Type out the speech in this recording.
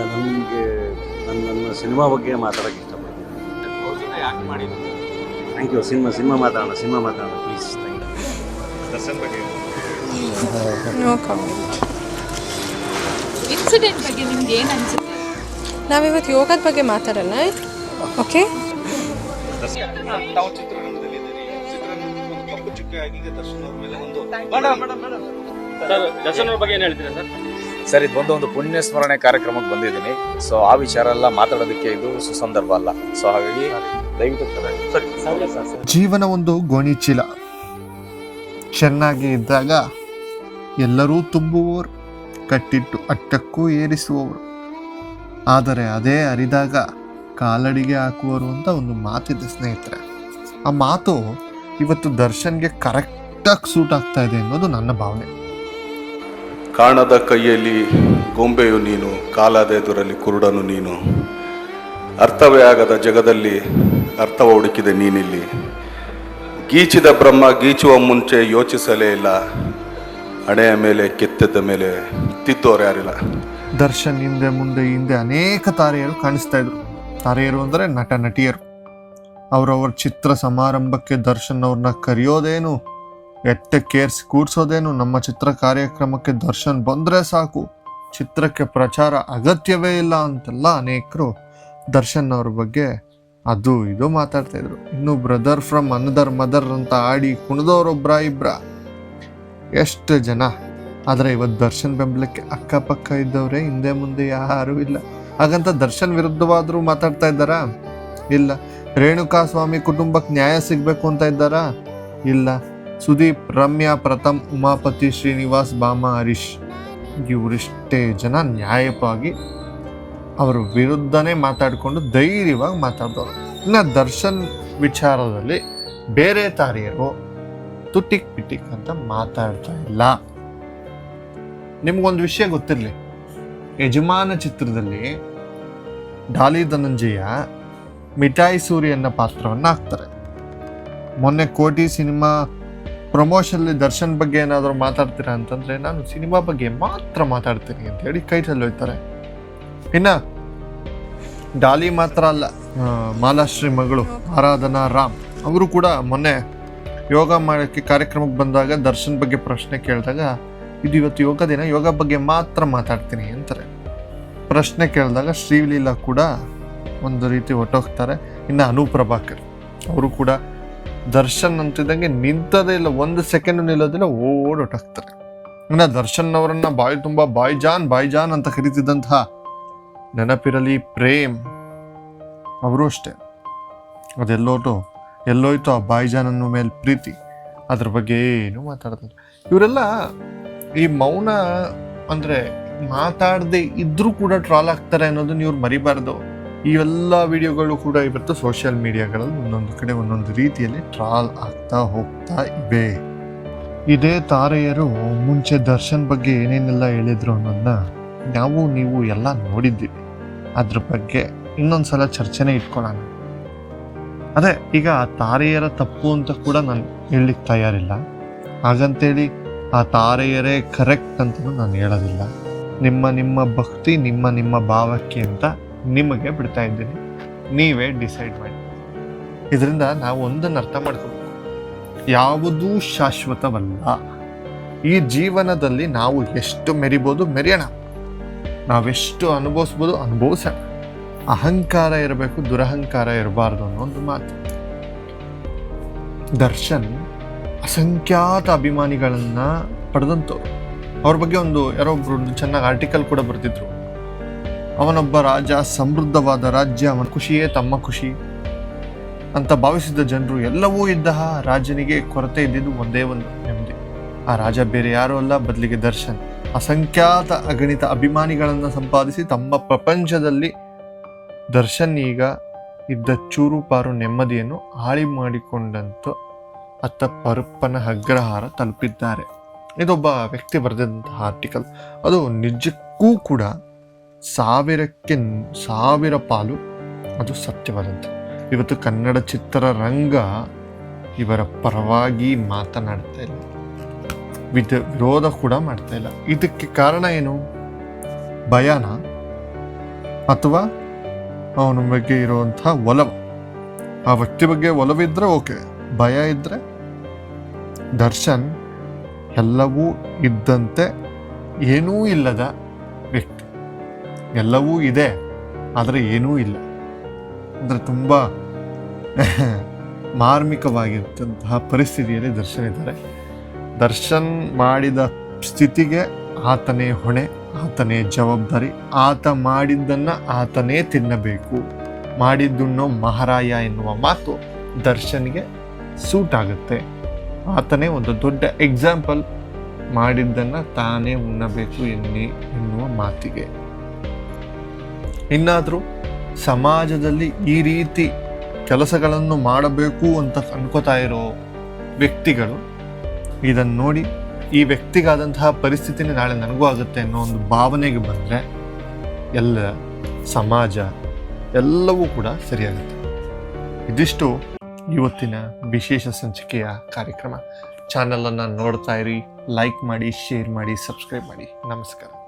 ಇಲ್ಲ ನನಗೆ ನನ್ನ ನನ್ನ ಸಿನಿಮಾ ಬಗ್ಗೆ ಮಾತಾಡೋಕ್ಕೆ ಇಷ್ಟಪಡ್ತೀನಿ. ಥ್ಯಾಂಕ್ ಯು ಸಿನಿಮಾ ಸಿನಿಮಾ ಮಾತಾಡೋಣ ಸಿನಿಮಾ ಮಾತಾಡೋಣ ಪ್ಲೀಸ್ ಥ್ಯಾಂಕ್ ಯು ದರ್ಶನ್ ಬಗ್ಗೆ ನೋ ಕಾಮೆಂಟ್ ಇನ್ಸಿಡೆಂಟ್ ಬಗ್ಗೆ ನಿಮ್ಗೆ ಏನು ಅನ್ಸುತ್ತೆ? ನಾವಿವತ್ತು ಯೋಗದ ಬಗ್ಗೆ ಮಾತಾಡೋಣ. ಓಕೆ ತಾವು ಚಿತ್ರರಂಗದಲ್ಲಿ ಇದ್ದೀರಿ ಚಿತ್ರರಂಗದ ಒಂದು ಕಪ್ಪು ಚುಕ್ಕೆ ದರ್ಶನ್ ಅವ್ರ ಮೇಲೆ ಒಂದು madam madam madam sir Darshan ಅವ್ರ ಬಗ್ಗೆ ಏನು ಹೇಳ್ತೀರಾ ಸರ್? ಸರ್ ಇದು ಬಂದು ಒಂದು ಪುಣ್ಯ ಸ್ಮರಣೆ ಕಾರ್ಯಕ್ರಮಕ್ಕೆ ಬಂದಿದ್ದೀನಿ. ಸೊ ಆ ವಿಚಾರ ಎಲ್ಲ ಮಾತಾಡೋದಕ್ಕೆ ಇದು ಸುಸಂದರ್ಭ ಅಲ್ಲ. ಸೊ ಹಾಗಾಗಿ ದಯವಿಟ್ಟು. ಜೀವನ ಒಂದು ಗೋಣಿಚೀಲ. ಚೆನ್ನಾಗಿ ಇದ್ದಾಗ ಎಲ್ಲರೂ ತುಂಬುವವರು ಕಟ್ಟಿಟ್ಟು ಅಟ್ಟಕ್ಕೂ ಏರಿಸುವವರು. ಆದರೆ ಅದೇ ಅರಿದಾಗ ಕಾಲಡಿಗೆ ಹಾಕುವರು ಅಂತ ಒಂದು ಮಾತಿದೆ ಸ್ನೇಹಿತರೆ. ಆ ಮಾತು ಇವತ್ತು ದರ್ಶನ್ಗೆ ಕರೆಕ್ಟಾಗಿ ಸೂಟ್ ಆಗ್ತಾ ಇದೆ ಅನ್ನೋದು ನನ್ನ ಭಾವನೆ. ಕಾಣದ ಕೈಯಲ್ಲಿ ಗೊಂಬೆಯು ನೀನು ಕಾಲದೆದುರಲ್ಲಿ ಕುರುಡನು ನೀನು. ಅರ್ಥವೇ ಆಗದ ಜಗದಲ್ಲಿ ಅರ್ಥವ ಹುಡುಕಿದೆ ನೀನಿಲ್ಲಿ. ಗೀಚಿದ ಬ್ರಹ್ಮ ಗೀಚುವ ಮುಂಚೆ ಯೋಚಿಸಲೇ ಇಲ್ಲ. ಹಣೆಯ ಮೇಲೆ, ಕೆತ್ತದ ಮೇಲೆ ತಿದ್ದೋರು ಯಾರಿಲ್ಲ. ದರ್ಶನ್ ಹಿಂದೆ ಮುಂದೆ ಹಿಂದೆ ಅನೇಕ ತಾರೆಯರು ಕಾಣಿಸ್ತಾ ಇದ್ರು. ತಾರೆಯರು ಅಂದರೆ ನಟ, ನಟಿಯರು. ಅವರವರ ಚಿತ್ರ ಸಮಾರಂಭಕ್ಕೆ ದರ್ಶನ್ ಅವ್ರನ್ನ ಕರೆಯೋದೇನು? ಎಟ್ಟಕ್ಕೇರ್ಸಿ ಕೂರಿಸೋದೇನು ನಮ್ಮ ಚಿತ್ರ ಕಾರ್ಯಕ್ರಮಕ್ಕೆ ದರ್ಶನ್ ಬಂದರೆ ಸಾಕು. ಚಿತ್ರಕ್ಕೆ ಪ್ರಚಾರ ಅಗತ್ಯವೇ ಇಲ್ಲ ಅಂತೆಲ್ಲ ಅನೇಕರು ದರ್ಶನ್ ಅವ್ರ ಬಗ್ಗೆ ಅದು ಇದು ಮಾತಾಡ್ತಾ ಇದ್ರು. ಇನ್ನು ಬ್ರದರ್ ಫ್ರಮ್ ಅನದರ್ ಮದರ್ ಅಂತ ಆಡಿ ಕುಣಿದವ್ರೊಬ್ರ ಇಬ್ರ. ಎಷ್ಟು ಜನ. ಆದರೆ ಇವತ್ತು ದರ್ಶನ್ ಬೆಂಬಲಕ್ಕೆ ಅಕ್ಕಪಕ್ಕ ಇದ್ದವರೇ, ಹಿಂದೆ ಮುಂದೆ ಯಾರೂ ಇಲ್ಲ. ಹಾಗಂತ ದರ್ಶನ್ ವಿರುದ್ಧವಾದರೂ ಮಾತಾಡ್ತಾ ಇದ್ದಾರಾ? ಇಲ್ಲ. ರೇಣುಕಾ ಸ್ವಾಮಿ ಕುಟುಂಬಕ್ಕೆ ನ್ಯಾಯ ಸಿಗಬೇಕು ಅಂತ ಇದ್ದಾರಾ? ಇಲ್ಲ. ಸುದೀಪ್, ರಮ್ಯಾ, ಪ್ರಥಮ್, ಉಮಾಪತಿ, ಶ್ರೀನಿವಾಸ್, ಭಾಮ, ಹರೀಶ್ ಇವರಿಷ್ಟೇ ಜನ ನ್ಯಾಯವಾಗಿ ಅವರ ವಿರುದ್ಧನೇ ಮಾತಾಡಿಕೊಂಡು ಧೈರ್ಯವಾಗಿ ಮಾತಾಡ್ದವ್ರು. ಇನ್ನು ದರ್ಶನ್ ವಿಚಾರದಲ್ಲಿ ಬೇರೆ ತಾರಿಯರು ತುಟಿಕ್ ಪಿಟಿಕ್ ಅಂತ ಮಾತಾಡ್ತಾ ಇಲ್ಲ. ನಿಮ್ಗೊಂದು ವಿಷಯ ಗೊತ್ತಿರಲಿ. ಯಜಮಾನ ಚಿತ್ರದಲ್ಲಿ ಡಾಲಿ ಧನಂಜಯ ಮಿಠಾಯಿ ಸೂರಿ ಅನ್ನೋ ಪಾತ್ರವನ್ನು ಹಾಕ್ತಾರೆ. ಮೊನ್ನೆ ಕೋಟಿ ಸಿನಿಮಾ ಪ್ರಮೋಷನ್ಲಿ ದರ್ಶನ್ ಬಗ್ಗೆ ಏನಾದರೂ ಮಾತಾಡ್ತೀರಾ ಅಂತಂದ್ರೆ ನಾನು ಸಿನಿಮಾ ಬಗ್ಗೆ ಮಾತ್ರ ಮಾತಾಡ್ತೀನಿ ಅಂತ ಹೇಳಿ ಕೈ ಹೋಯ್ತಾರೆ. ಇನ್ನ ಡಾಲಿ ಮಾತ್ರ ಅಲ್ಲ ಮಾಲಾಶ್ರೀ ಮಗಳು, ಆರಾಧನಾ ರಾಮ್, ಅವರು ಕೂಡ ಮೊನ್ನೆ ಯೋಗ ಮಾಡೋಕ್ಕೆ ಕಾರ್ಯಕ್ರಮಕ್ಕೆ ಬಂದಾಗ ದರ್ಶನ್ ಬಗ್ಗೆ ಪ್ರಶ್ನೆ ಕೇಳಿದಾಗ, ಇದು ಇವತ್ತು ಯೋಗ ದಿನ, ಯೋಗ ಬಗ್ಗೆ ಮಾತ್ರ ಮಾತಾಡ್ತೀನಿ ಅಂತಾರೆ. ಪ್ರಶ್ನೆ ಕೇಳಿದಾಗ ಶ್ರೀಲೀಲಾ ಕೂಡ ಒಂದು ರೀತಿ ಹೊಟ್ಟೋಗ್ತಾರೆ ಇನ್ನು ಅನು ಪ್ರಭಾಕರ್ ಅವರು ಕೂಡ ದರ್ಶನ್ ಅಂತಿದ್ದಂಗೆ ನಿಂತದೇ ಇಲ್ಲ. ಒಂದು ಸೆಕೆಂಡ್ ನಿಲ್ಲೋದಿಲ್ಲ, ಓಡ್ ಹೊಟ್ಟೋಗ್ತಾರೆ ಇನ್ನು ದರ್ಶನ್ ಅವರನ್ನ ಬಾಯಿ ತುಂಬ ಬಾಯ್ ಜಾನ್ ಬಾಯ್ ಜಾನ್ ಅಂತ ಕರೀತಿದ್ದಂತಹ ನೆನಪಿರಲಿ ಪ್ರೇಮ್ ಅವರು ಅಷ್ಟೇ. ಅದೆಲ್ಲೋಟು, ಎಲ್ಲೋಯ್ತು ಆ ಬಾಯ್ ಜಾನ್ ಅನ್ನೋ ಮೇಲೆ ಪ್ರೀತಿ. ಅದ್ರ ಬಗ್ಗೆ ಏನು ಮಾತಾಡ್ತಾರೆ ಇವರೆಲ್ಲ ಈ ಮೌನ ಅಂದ್ರೆ ಮಾತಾಡದೆ ಇದ್ರೂ ಕೂಡ ಟ್ರಾಲ್ ಆಗ್ತಾರೆ ಅನ್ನೋದನ್ನ ಇವ್ರು ಮರಿಬಾರ್ದು. ಈ ಎಲ್ಲ ವಿಡಿಯೋಗಳು ಕೂಡ ಇವತ್ತು ಸೋಷಿಯಲ್ ಮೀಡಿಯಾಗಳಲ್ಲಿ ಒಂದೊಂದು ಕಡೆ, ಒಂದೊಂದು ರೀತಿಯಲ್ಲಿ ಟ್ರಾಲ್ ಆಗ್ತಾ ಹೋಗ್ತಾ ಇವೆ. ಇದೇ ತಾರೆಯರು ಮುಂಚೆ ದರ್ಶನ್ ಬಗ್ಗೆ ಏನೇನೆಲ್ಲ ಹೇಳಿದ್ರು ಅನ್ನೋದನ್ನ ನಾವು, ನೀವು ಎಲ್ಲ ನೋಡಿದ್ದೀವಿ. ಅದ್ರ ಬಗ್ಗೆ ಇನ್ನೊಂದ್ಸಲ ಚರ್ಚೆನೇ ಇಟ್ಕೊಳ್ಳೋಣ. ಅದೇ, ಈಗ ಆ ತಾರೆಯರ ತಪ್ಪು ಅಂತ ಕೂಡ ನಾನು ಹೇಳಲಿಕ್ಕೆ ತಯಾರಿಲ್ಲ. ಹಾಗಂತೇಳಿ ಆ ತಾರೆಯರೇ ಕರೆಕ್ಟ್ ಅಂತಲೂ ನಾನು ಹೇಳೋದಿಲ್ಲ. ನಿಮ್ಮ ನಿಮ್ಮ ಭಕ್ತಿ, ನಿಮ್ಮ ನಿಮ್ಮ ಭಾವಕ್ಕೆ ಅಂತ ನಿಮಗೆ ಬಿಡ್ತಾ ಇದ್ದೀನಿ. ನೀವೇ ಡಿಸೈಡ್ ಮಾಡಿ. ಇದರಿಂದ ನಾವು ಒಂದನ್ನು ಅರ್ಥ ಮಾಡ್ಕೋಬೇಕು. ಯಾವುದೂ ಶಾಶ್ವತವಲ್ಲ. ಈ ಜೀವನದಲ್ಲಿ ನಾವು ಎಷ್ಟು ಮೆರಿಬೋದು ಮೆರೆಯೋಣ. ನಾವೆಷ್ಟು ಅನುಭವಿಸ್ಬೋದು ಅನುಭವಿಸೋಣ. ಅಹಂಕಾರ ಇರಬೇಕು, ದುರಹಂಕಾರ ಇರಬಾರ್ದು ಅನ್ನೋ ಒಂದು ಮಾತು. ದರ್ಶನ್ ಅಸಂಖ್ಯಾತ ಅಭಿಮಾನಿಗಳನ್ನ ಪಡೆದಂಥವ್ರು. ಅವ್ರ ಬಗ್ಗೆ ಒಂದು ಯಾರೋ ಒಬ್ರು ಚೆನ್ನಾಗಿ ಆರ್ಟಿಕಲ್ ಕೂಡ ಬರೆದಿದ್ರು ಅವನೊಬ್ಬ ರಾಜ, ಸಮೃದ್ಧವಾದ ರಾಜ್ಯ, ಅವನ ಖುಷಿಯೇ ತಮ್ಮ ಖುಷಿ ಅಂತ ಭಾವಿಸಿದ್ದ ಜನರು ಎಲ್ಲವೂ ಇದ್ದ ರಾಜನಿಗೆ ಕೊರತೆ ಇದ್ದಿದ್ದು ಒಂದೇ ಒಂದು ನೆಮ್ಮದಿ. ಆ ರಾಜ ಬೇರೆ ಯಾರೂ ಅಲ್ಲ, ಬದಲಿಗೆ ದರ್ಶನ್. ಅಸಂಖ್ಯಾತ ಅಗಣಿತ ಅಭಿಮಾನಿಗಳನ್ನು ಸಂಪಾದಿಸಿ ತಮ್ಮ ಪ್ರಪಂಚದಲ್ಲಿ ದರ್ಶನ್ ಈಗ ಇದ್ದ ಚೂರು ಪಾರು ನೆಮ್ಮದಿಯನ್ನು ಹಾಳಿ ಮಾಡಿಕೊಂಡಂತೂ ಅತ್ತ ಪರುಪ್ಪನ ಅಗ್ರಹಾರ ತಲುಪಿದ್ದಾರೆ. ಇದೊಬ್ಬ ವ್ಯಕ್ತಿ ಬರೆದಂತಹ ಆರ್ಟಿಕಲ್ ಅದು ನಿಜಕ್ಕೂ ಕೂಡ ಸಾವಿರಕ್ಕೆ ಸಾವಿರ ಪಾಲು ಅದು ಸತ್ಯವಾದಂಥ ಇವತ್ತು ಕನ್ನಡ ಚಿತ್ರರಂಗ ಇವರ ಪರವಾಗಿ ಮಾತನಾಡ್ತಾ ಇಲ್ಲ. ವಿಧ ವಿರೋಧ ಕೂಡ ಮಾಡ್ತಾ ಇಲ್ಲ. ಇದಕ್ಕೆ ಕಾರಣ ಏನು? ಭಯನ ಅಥವಾ ಅವನ ಬಗ್ಗೆ ಇರುವಂಥ ಒಲವು? ಆ ವ್ಯಕ್ತಿ ಬಗ್ಗೆ ಒಲವಿದ್ರೆ ಓಕೆ, ಭಯ ಇದ್ರೆ ದರ್ಶನ್ ಎಲ್ಲವೂ ಇದ್ದಂತೆ ಏನೂ ಇಲ್ಲದ ಎಲ್ಲವೂ ಇದೆ, ಆದರೆ ಏನೂ ಇಲ್ಲ. ಅಂದರೆ ತುಂಬ ಮಾರ್ಮಿಕವಾಗಿರ್ತಂತಹ ಪರಿಸ್ಥಿತಿಯಲ್ಲಿ ದರ್ಶನ್ ಇದ್ದಾರೆ. ದರ್ಶನ್ ಮಾಡಿದ ಸ್ಥಿತಿಗೆ ಆತನೇ ಹೊಣೆ, ಆತನೇ ಜವಾಬ್ದಾರಿ, ಆತ ಮಾಡಿದ್ದನ್ನು ಆತನೇ ತಿನ್ನಬೇಕು ಮಾಡಿದ್ದುಣ್ಣೋ ಮಹಾರಾಯ ಎನ್ನುವ ಮಾತು ದರ್ಶನ್ಗೆ ಸೂಟ್ ಆಗುತ್ತೆ. ಆತನೇ ಒಂದು ದೊಡ್ಡ ಎಕ್ಸಾಂಪಲ್ ಮಾಡಿದ್ದನ್ನು ತಾನೇ ಉಣ್ಣಬೇಕು ಎನ್ನಿ, ಎನ್ನುವ ಮಾತಿಗೆ. ಇನ್ನಾದರೂ ಸಮಾಜದಲ್ಲಿ ಈ ರೀತಿ ಕೆಲಸಗಳನ್ನು ಮಾಡಬೇಕು ಅಂತ ಅನ್ಕೋತಾ ಇರೋ ವ್ಯಕ್ತಿಗಳು ಇದನ್ನು ನೋಡಿ ಈ ವ್ಯಕ್ತಿಗಾದಂತಹ ಪರಿಸ್ಥಿತಿನೇ ನಾಳೆ ನನಗೂ ಆಗುತ್ತೆ ಅನ್ನೋ ಒಂದು ಭಾವನೆಗೆ ಬಂದರೆ ಎಲ್ಲ ಸಮಾಜ ಎಲ್ಲವೂ ಕೂಡ ಸರಿಯಾಗುತ್ತೆ. ಇದಿಷ್ಟು ಇವತ್ತಿನ ವಿಶೇಷ ಸಂಚಿಕೆಯ ಕಾರ್ಯಕ್ರಮ. ಚಾನಲನ್ನು ನೋಡ್ತಾ ಇರಿ ಲೈಕ್ ಮಾಡಿ ಶೇರ್ ಮಾಡಿ ಸಬ್ಸ್ಕ್ರೈಬ್ ಮಾಡಿ. ನಮಸ್ಕಾರ.